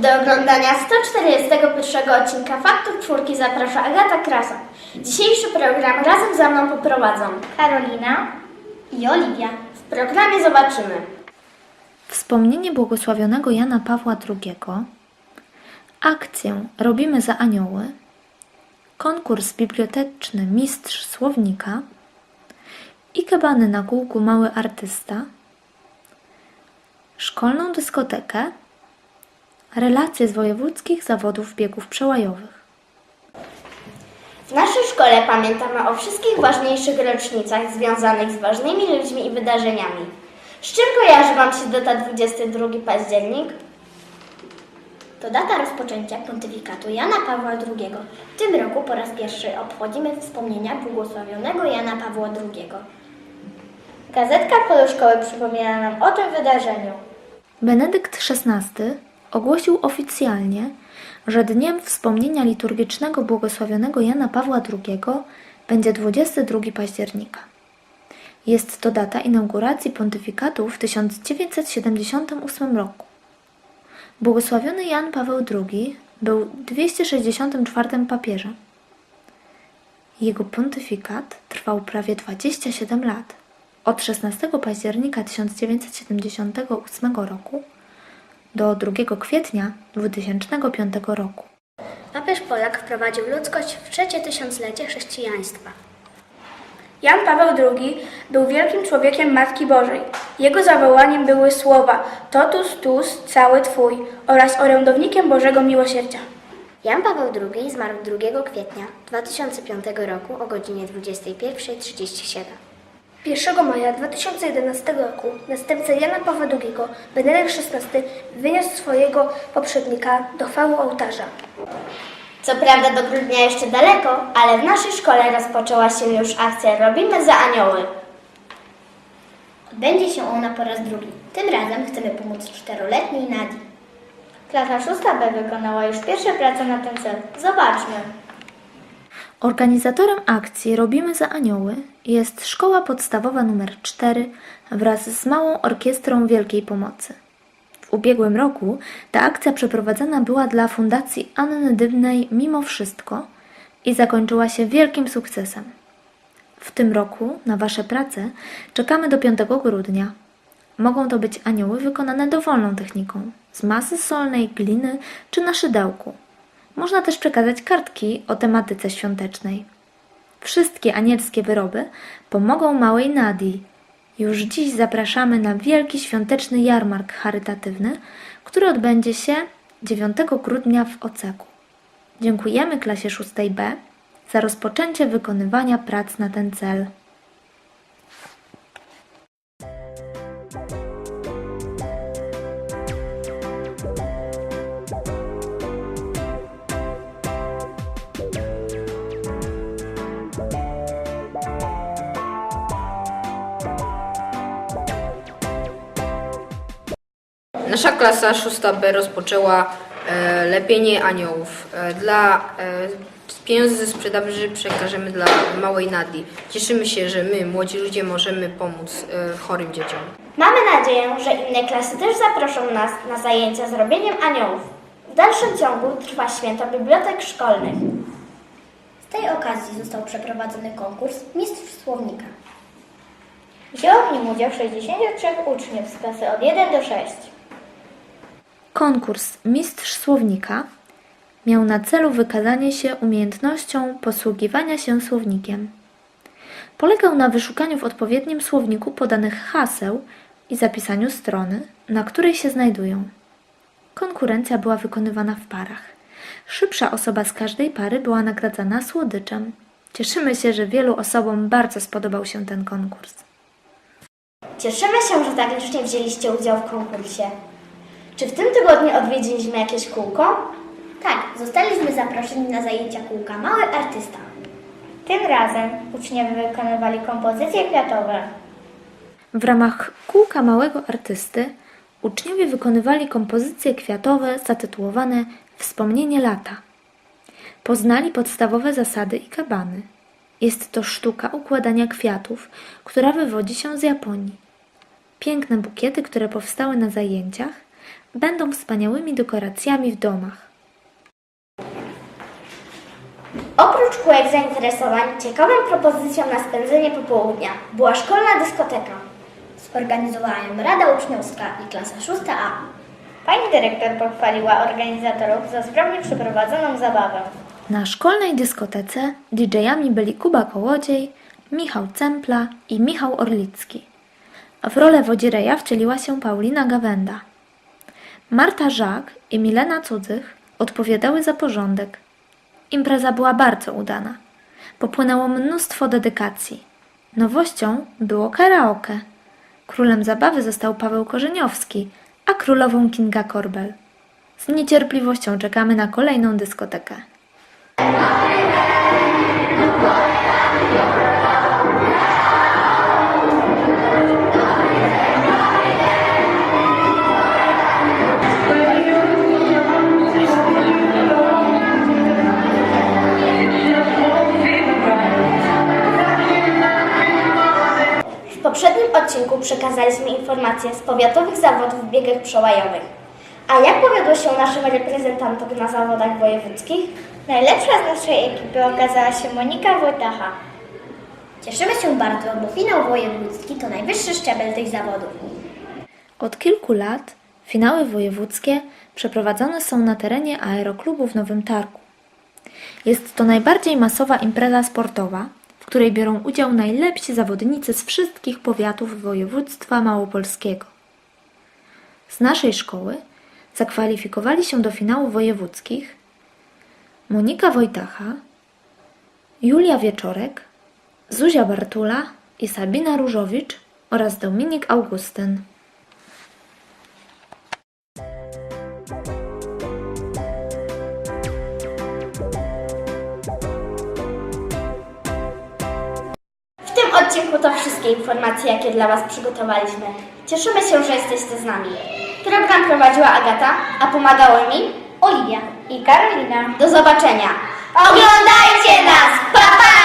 Do oglądania 141 odcinka Faktur Czwórki zaprasza Agata Krasa. Dzisiejszy program razem ze mną poprowadzą Karolina i Oliwia. W programie zobaczymy. Wspomnienie błogosławionego Jana Pawła II, akcję Robimy za Anioły, konkurs biblioteczny Mistrz Słownika, ikebany na kółku Mały Artysta, szkolną dyskotekę, relacje z wojewódzkich zawodów biegów przełajowych. W naszej szkole pamiętamy o wszystkich ważniejszych rocznicach związanych z ważnymi ludźmi i wydarzeniami. Z czym kojarzy Wam się data 22 październik? To data rozpoczęcia pontyfikatu Jana Pawła II. W tym roku po raz pierwszy obchodzimy wspomnienia błogosławionego Jana Pawła II. Gazetka polu szkoły przypomina nam o tym wydarzeniu. Benedykt XVI ogłosił oficjalnie, że dniem wspomnienia liturgicznego błogosławionego Jana Pawła II będzie 22 października. Jest to data inauguracji pontyfikatu w 1978 roku. Błogosławiony Jan Paweł II był 264 papieżem. Jego pontyfikat trwał prawie 27 lat, od 16 października 1978 roku do 2 kwietnia 2005 roku. Papież Polak wprowadził ludzkość w trzecie tysiąclecie chrześcijaństwa. Jan Paweł II był wielkim człowiekiem Matki Bożej. Jego zawołaniem były słowa Totus tus cały Twój oraz orędownikiem Bożego Miłosierdzia. Jan Paweł II zmarł 2 kwietnia 2005 roku o godzinie 21.37. 1 maja 2011 roku następca Jana Pawła II, Benedykt XVI, wyniósł swojego poprzednika do chwały ołtarza. Co prawda do grudnia jeszcze daleko, ale w naszej szkole rozpoczęła się już akcja Robimy za Anioły. Odbędzie się ona po raz drugi. Tym razem chcemy pomóc czteroletniej Nadii. Klasa szósta B wykonała już pierwsze prace na ten cel. Zobaczmy. Organizatorem akcji Robimy za Anioły jest Szkoła Podstawowa nr 4 wraz z Małą Orkiestrą Wielkiej Pomocy. W ubiegłym roku ta akcja przeprowadzana była dla Fundacji Anny Dybnej mimo wszystko i zakończyła się wielkim sukcesem. W tym roku na Wasze prace czekamy do 5 grudnia. Mogą to być anioły wykonane dowolną techniką z masy solnej, gliny czy na szydełku. Można też przekazać kartki o tematyce świątecznej. Wszystkie anielskie wyroby pomogą małej Nadii. Już dziś zapraszamy na wielki świąteczny jarmark charytatywny, który odbędzie się 9 grudnia w Oceku. Dziękujemy klasie 6B za rozpoczęcie wykonywania prac na ten cel. Nasza klasa 6B rozpoczęła e, lepienie aniołów. E, dla e, pieniądze ze sprzedaży przekażemy dla małej Nadii. Cieszymy się, że my, młodzi ludzie, możemy pomóc e, chorym dzieciom. Mamy nadzieję, że inne klasy też zaproszą nas na zajęcia z robieniem aniołów. W dalszym ciągu trwa święto bibliotek szkolnych. Z tej okazji został przeprowadzony konkurs Mistrz Słownika. Wzięło w nim udział 63 uczniów z klasy od 1 do 6. Konkurs Mistrz Słownika miał na celu wykazanie się umiejętnością posługiwania się słownikiem. Polegał na wyszukaniu w odpowiednim słowniku podanych haseł i zapisaniu strony, na której się znajdują. Konkurencja była wykonywana w parach. Szybsza osoba z każdej pary była nagradzana słodyczem. Cieszymy się, że wielu osobom bardzo spodobał się ten konkurs. Cieszymy się, że tak licznie wzięliście udział w konkursie. Czy w tym tygodniu odwiedziliśmy jakieś kółko? Tak, zostaliśmy zaproszeni na zajęcia kółka Mały Artysta. Tym razem uczniowie wykonywali kompozycje kwiatowe. W ramach kółka małego artysty uczniowie wykonywali kompozycje kwiatowe zatytułowane Wspomnienie lata. Poznali podstawowe zasady i kabany. Jest to sztuka układania kwiatów, która wywodzi się z Japonii. Piękne bukiety, które powstały na zajęciach, będą wspaniałymi dekoracjami w domach. Oprócz kółek zainteresowań, ciekawą propozycją na spędzenie popołudnia była szkolna dyskoteka. Zorganizowała ją Rada Uczniowska i klasa 6A. Pani dyrektor pochwaliła organizatorów za sprawnie przeprowadzoną zabawę. Na szkolnej dyskotece DJ-ami byli Kuba Kołodziej, Michał Cempla i Michał Orlicki. W rolę wodzireja wcieliła się Paulina Gawenda. Marta Żak i Milena Cudzych odpowiadały za porządek. Impreza była bardzo udana. Popłynęło mnóstwo dedykacji. Nowością było karaoke. Królem zabawy został Paweł Korzeniowski, a królową Kinga Korbel. Z niecierpliwością czekamy na kolejną dyskotekę. Przekazaliśmy informacje z powiatowych zawodów w biegach przełajowych. A jak powiodło się naszym reprezentantom na zawodach wojewódzkich? Najlepsza z naszej ekipy okazała się Monika Wojtacha. Cieszymy się bardzo, bo finał wojewódzki to najwyższy szczebel tych zawodów. Od kilku lat finały wojewódzkie przeprowadzane są na terenie aeroklubu w Nowym Targu. Jest to najbardziej masowa impreza sportowa, której biorą udział najlepsi zawodnicy z wszystkich powiatów województwa małopolskiego. Z naszej szkoły zakwalifikowali się do finałów wojewódzkich Monika Wojtacha, Julia Wieczorek, Zuzia Bartula i Sabina Różowicz oraz Dominik Augustyn. Odcinku to wszystkie informacje, jakie dla Was przygotowaliśmy. Cieszymy się, że jesteście z nami. Program prowadziła Agata, a pomagały mi Oliwia i Karolina. Do zobaczenia. Oglądajcie nas! Pa, pa!